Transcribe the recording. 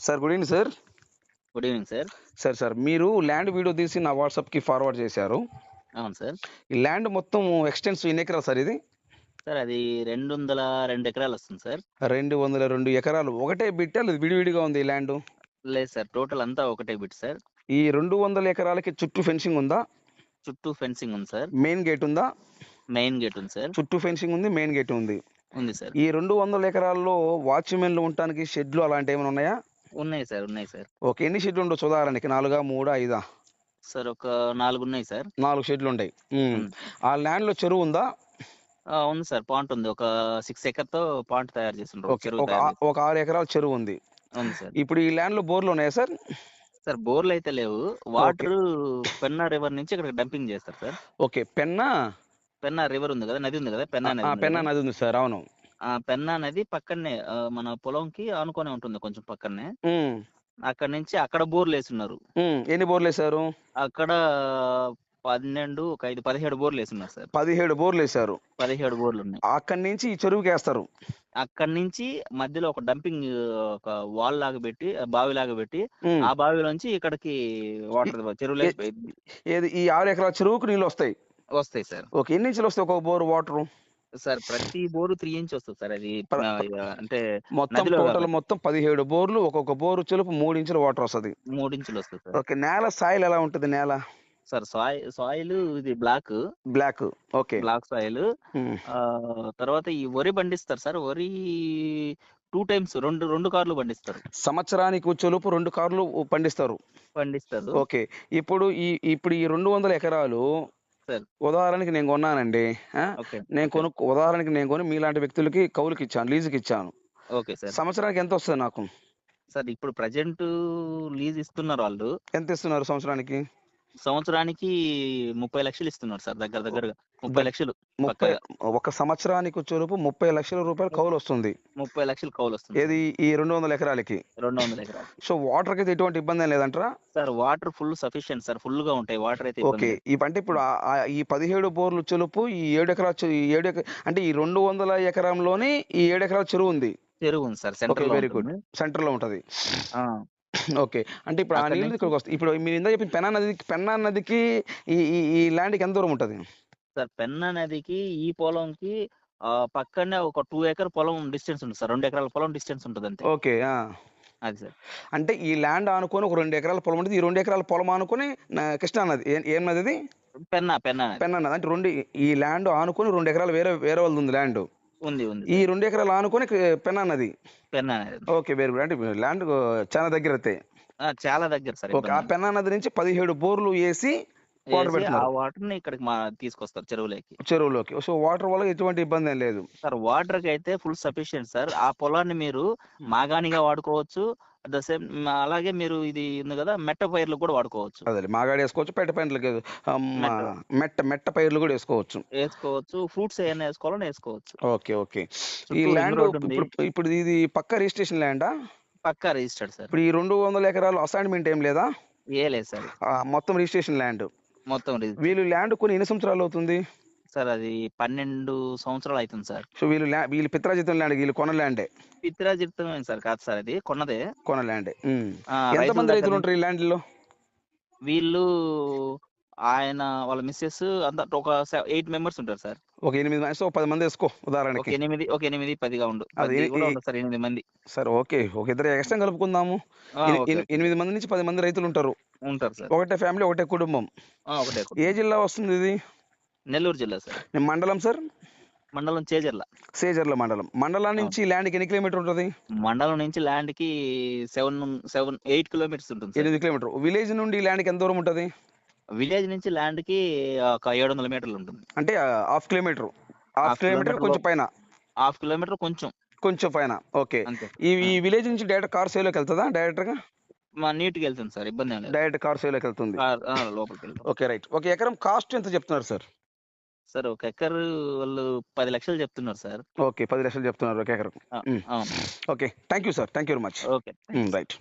Sir good evening sir good evening sir sir sir మీరు land video తీసి నా వాట్సాప్కి ఫార్వర్డ్ చేశారు. అవును సార్ ఈ ల్యాండ్ మొత్తం ఎక్స్టెన్స్ ఎన్ని ఎకరాలు సార్ ఇది? సార్ అది రెండు వందల రెండు ఎకరాలు వస్తుంది సార్ రెండు వందల రెండు ఎకరాలు. ఒకటే బిట్టా లేదు విడివిడిగా ఉంది ఈ ల్యాండ్ లేదు సార్ టోటల్ అంతా ఒకటే బిట్ సార్ ఈ రెండు వందల ఎకరాలకి చుట్టూ ఫెన్సింగ్ ఉందా? చుట్టూ ఫెన్సింగ్ ఉంది సార్ మెయిన్ గేట్ ఉందా? మెయిన్ గేట్ ఉంది సార్ చుట్టూ ఫెన్సింగ్ ఉంది మెయిన్ గేట్ ఉంది. ఉంది సార్ ఈ రెండు వందల ఎకరాల్లో వాచ్మెన్లు ఉండటానికి షెడ్లు అలాంటి ఏమైనా ఉన్నాయా? ఉన్నాయి సార్ ఉన్నాయి సార్. ఓకే ఎన్ని షెడ్లు ఉండొచ్చు ఉదాహరణకి నాలుగా మూడా ఐదా? సార్ ఒక నాలుగు ఉన్నాయి సార్. నాలుగు షెడ్లు ఉంటాయి. ఆ ల్యాండ్లో చెరువు ఉందా? ఉంది సార్ పాంట్ ఉంది. ఒక సిక్స్ ఎకర్తో పాంట్ తయారు చేసిండ్రు ఒక ఆరు ఎకరాల చెరువు ఉంది. ఇప్పుడు ఈ ల్యాండ్లో బోర్లు ఉన్నాయా సార్? సార్ బోర్లు అయితే లేవు. వాటర్ పెన్నా రివర్ నుంచి ఇక్కడ డంపింగ్ చేస్తారు sir. Okay Penna? Penna river ఉంది కదా నది ఉంది కదా పెన్నా నది ఆ, ఉంది పెన్నా. నది ఉంది సార్ అవును. పెన్నా నది పక్కనే ఆ, మన పొలంకి ఆనుకొని ఉంటుంది కొంచెం పక్కనే అక్కడ నుంచి అక్కడ బోర్లు వేస్తున్నారు ఉమ్. ఎన్ని బోర్లు వేశారు అక్కడ పన్నెండు ఒక ఐదు పదిహేడు బోర్లు వేస్తున్నారు సార్. పదిహేడు బోర్లు వేశారు పదిహేడు బోర్లు ఉన్నాయి అక్కడి నుంచి ఈ చెరువుకి వేస్తారు అక్కడ నుంచి మధ్యలో ఒక డంపింగ్ ఒక వాల్ లాగా పెట్టి ఆ బావి లాగా పెట్టి. ఆ బావిలోంచి ఇక్కడికి వాటర్ చెరువులో ఏది ఈ ఆరు ఎకరాల చెరువుకు నీళ్ళు వస్తాయి వస్తాయి సార్. ఓకే ఎన్ని ఇంచులు వస్తాయి ఒక బోర్ వాటర్? సార్ ప్రతి బోరు త్రీ ఇంచ్ వస్తుంది సార్ అది. అంటే మొత్తం టోటల్. మొత్తం పదిహేడు బోర్లు ఒక్కొక్క బోరు చెలుపు మూడు ఇంచుల వాటర్ వస్తుంది. మూడు ఇంచులు వస్తుంది సార్. ఓకే నేల సాయిల్ ఎలా ఉంటుంది నేల? సార్ సాయి సాయిల్ ఇది black. Black okay. Black soil. తర్వాత ఈ వరి పండిస్తారు సార్. వరి టూ టైమ్స్ రెండు రెండు కార్లు పండిస్తారు. సంవత్సరానికి చెలుపు రెండు కార్లు పండిస్తారు. పండిస్తారు. ఓకే ఇప్పుడు ఈ ఇప్పుడు ఈ రెండు వందల ఎకరాలు ఉదాహరణకి నేను కొన్నానండి నేను కొను ఉదాహరణకి నేను కొని మీలాంటి వ్యక్తులకి కౌలుకి ఇచ్చాను లీజుకి ఇచ్చాను ఓకే సార్. సంవత్సరానికి ఎంత వస్తుంది నాకు? సార్ ఇప్పుడు ప్రజెంట్ లీజ్ ఇస్తున్నారు వాళ్ళు. ఎంత ఇస్తున్నారు సంవత్సరానికి? సంవత్సరానికి ముప్పై లక్షలు ఇస్తున్నారు సార్ దగ్గర దగ్గరగా. ముప్పై లక్షలు ముప్పై ఒక సంవత్సరానికి చెలుపు ముప్పై లక్షల రూపాయలు కౌలు వస్తుంది. ముప్పై లక్షలు కౌలు వస్తుంది. ఏది? ఈ రెండు వందల ఎకరాలకి. రెండు వందల ఎకరాలు సో వాటర్ అయితే ఎటువంటి ఇబ్బంది లేదంటారా? Sir water full sufficient sir ఫుల్గా ఉంటాయి వాటర్ అయితే ఓకే. అంటే ఇప్పుడు ఈ పదిహేడు బోర్లు చెలుపు ఈ ఏడు ఎకరాల ఏడు ఎక- అంటే ఈ రెండు వందల ఎకరంలోని ఈ ఏడు ఎకరాల చెరువు ఉంది. చెరువు ఉంది సార్ ఓకే సెంటర్లో వెరీ గుడ్. సెంటర్లో ఉంటది ఓకే. అంటే ఇప్పుడు ఆ నీళ్ళు ఇక్కడికి వస్తాయి. ఇప్పుడు మీరు ఇందా చెప్పిన పెన్నా నదికి పెన్నా నదికి ఈ ఈ ల్యాండ్కి ఎంత దూరం ఉంటది? సార్ పెన్నా నదికి ఈ పొలంకి పక్కనే ఒక టూ ఎకర్ పొలం డిస్టెన్స్ ఉంటుంది సార్. రెండు ఎకరాల పొలం డిస్టెన్స్ ఉంటుంది అంతే. ఓకే. అది సార్. అంటే ఈ ల్యాండ్ ఆనుకొని ఒక రెండు ఎకరాల పొలం ఉంటుంది. ఈ రెండు ఎకరాల పొలం ఆనుకొని నా- కృష్ణా నది ఏ- నది పెన్నా పెన్నా పెన్నా నది. అంటే రెండు ఈ ల్యాండ్ ఆనుకొని రెండు ఎకరాలు వేరే వేరే వాళ్ళది ఉంది ల్యాండ్. ఉంది ఉంది ఈ రెండు ఎకరాలు ఆనుకొని పెన్నా నది పెన్నా నది ఓకే వెరీ గుడ్ అంటే ల్యాండ్ చాలా దగ్గర అయితే చాలా దగ్గర సార్ ఓకే ఆ పెన్నా నది నుంచి పదిహేడు బోర్లు వేసి వాటర్ ఆ వాటర్ని ఇక్కడికి మా తీసుకొస్తారు చెరువులోకి. చెరువులోకి. సో వాటర్ వల్ల ఎటువంటి ఇబ్బంది ఏం లేదు. సార్ వాటర్కి అయితే ఫుల్ సఫిషియెంట్ సార్. ఆ పొలాన్ని మీరు మాగాణిగా వాడుకోవచ్చు అట్ ద సేమ్ అలాగే మీరు ఇది ఉంది కదా మెట్ట పైర్లు కూడా వాడుకోవచ్చు. అదే మాగాడి వేసుకోవచ్చు పెట్ట పైర్లకి మెట్ట. మెట్ట పైర్లు కూడా వేసుకోవచ్చు. వేసుకోవచ్చు ఫ్రూట్స్ ఏమైనా వేసుకోవాలని వేసుకోవచ్చు. Okay okay. ఈ ల్యాండ్. ఇప్పుడు ఇది పక్క రిజిస్ట్రేషన్ ల్యాండా? పక్కా రిజిస్టర్డ్ సార్. ఇప్పుడు ఈ రెండు వందల ఎకరాలు అసైన్మెంట్ ఏం లేదా? ఏ లేదు సార్. మొత్తం రిజిస్ట్రేషన్ ల్యాండ్. మొత్తం వీళ్ళు ల్యాండ్ కొన్ని ఎన్ని సంవత్సరాలు అవుతుంది? సార్ అది పన్నెండు సంవత్సరాలు అవుతుంది సార్. సో వీళ్ళు ల్యా- వీళ్ళు పిత్రాజితం ల్యాండ్ వీళ్ళు కొన ల్యాండే? పిత్రాజిత్తమే సార్ కాదు సార్ అది కొన్నదే. కొన ల్యాండే ఉమ్. ఆ, ఎంతమంది రైతుల ఉంటారు ఈ ల్యాండ్లో? వీళ్ళు ఆయన వాళ్ళ మిస్సెస్ అంతా ఒక ఎయిట్ మెంబర్స్ ఉంటారు సార్. ఒక ఎనిమిది మంది సో పది మంది వేసుకో ఒక ఉదాహరణకి ఎనిమిది ఒక ఎనిమిది పదిగా ఉండు. అది పది కూడా ఈ- ఉండదు సార్ ఎనిమిది మంది. సరే ఓకే ఒక ఇద్దరు ఎక్స్ట్రా కలుపుకుందాము. ఆ, ఎని- ఓకే. ఎని- ఎనిమిది మంది నుంచి పది మంది రైతులు ఉంటారు. ఉంటారు సార్. ఒకటే ఫ్యామిలీ ఒకటే కుటుంబం. ఆ, ఒకటే ఒకటి. ఏ జిల్లా వస్తుంది ఇది? నెల్లూరు జిల్లా సార్. మండలం సార్? మండలం చేజర్ల. సేజర్ల మండలం. మండలం నుంచి ల్యాండ్కి ఎన్ని కిలోమీటర్ ఉంటుంది? మండలం నుంచి ల్యాండ్కి సెవెన్ సెవెన్ ఎయిట్ కిలోమీటర్స్ ఉంటుంది సార్. ఎనిమిది కిలోమీటర్. విలేజ్ నుండి ల్యాండ్కి ఎంత దూరం ఉంటుంది? విలేజ్ నుంచి ల్యాండ్కి ఒక ఏడు వందల మీటర్లు ఉంటుంది. అంటే హాఫ్ కిలోమీటర్. హాఫ్ కిలోమీటర్ కొంచెం పైన. హాఫ్ కిలోమీటర్ కొంచెం. కొంచెం పైన. ఓకే. అంతే. ఈ ఈ విలేజ్ నుంచి డైరెక్ట్ కార్ సేలోకి వెళ్తుందా? డైరెక్ట్గా మా నీట్గా వెళ్తుంది సార్. ఇబ్బంది ఏం లేదు. డైరెక్ట్ కార్ సేలోకి వెళ్తుంది. కార్, ఆ, లోపలికి వెళ్తాం ఓకే రైట్. ఒక ఎకరం కాస్ట్ ఎంత చెప్తున్నారు సార్? సార్ ఒక ఎకర్ వాళ్ళు పది లక్షలు చెప్తున్నారు సార్. ఓకే పది లక్షలు చెప్తున్నారు ఒక ఎకరం. Okay thank you sir thank you very much. Okay right.